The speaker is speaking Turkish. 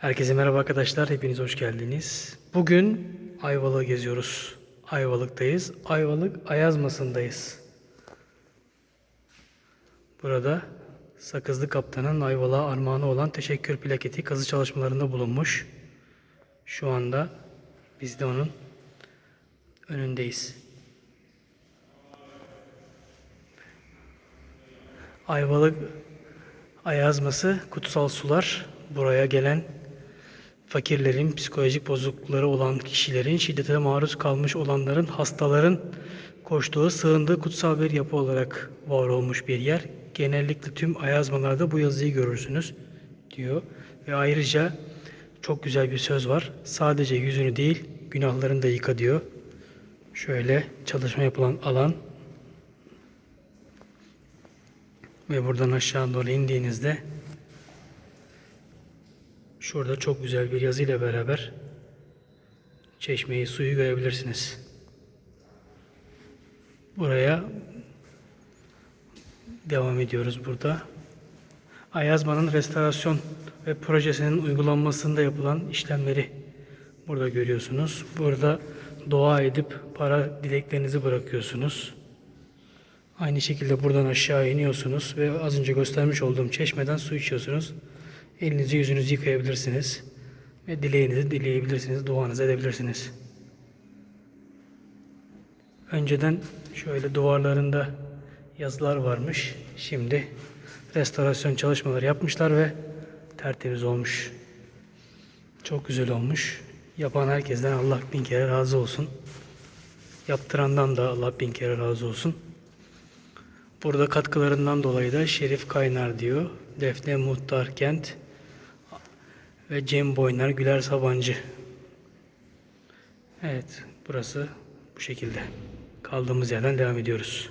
Herkese merhaba arkadaşlar, hepiniz hoş geldiniz. Bugün Ayvalık'ı geziyoruz. Ayvalık'tayız. Ayvalık Ayazması'ndayız. Burada Sakızlı Kaptan'ın Ayvalık'a armağanı olan teşekkür plaketi kazı çalışmalarında bulunmuş. Şu anda biz de onun önündeyiz. Ayvalık Ayazması kutsal sular buraya gelen fakirlerin, psikolojik bozuklukları olan kişilerin, şiddete maruz kalmış olanların, hastaların koştuğu, sığındığı kutsal bir yapı olarak var olmuş bir yer. Genellikle tüm ayazmalarda bu yazıyı görürsünüz diyor. Ve ayrıca çok güzel bir söz var. Sadece yüzünü değil, günahlarını da yıka diyor. Şöyle çalışma yapılan alan ve buradan aşağı doğru indiğinizde Şurada çok güzel bir yazıyla beraber çeşmeyi, suyu görebilirsiniz. Buraya devam ediyoruz burada. Ayazma'nın restorasyon ve projesinin uygulanmasında yapılan işlemleri burada görüyorsunuz. Burada dua edip para dileklerinizi bırakıyorsunuz. Aynı şekilde buradan aşağı iniyorsunuz ve az önce göstermiş olduğum çeşmeden su içiyorsunuz. Elinizi yüzünüzü yıkayabilirsiniz. Ve dileğinizi dileyebilirsiniz, duanızı edebilirsiniz. Önceden şöyle duvarlarında yazılar varmış. Şimdi restorasyon çalışmaları yapmışlar ve tertemiz olmuş. Çok güzel olmuş. Yapan herkesten Allah bin kere razı olsun. Yaptırandan da Allah bin kere razı olsun. Burada katkılarından dolayı da Şerif Kaynar diyor. Defne Muhtar Kent ve Cem Boynar Güler Sabancı. Evet, burası bu şekilde. Kaldığımız yerden devam ediyoruz.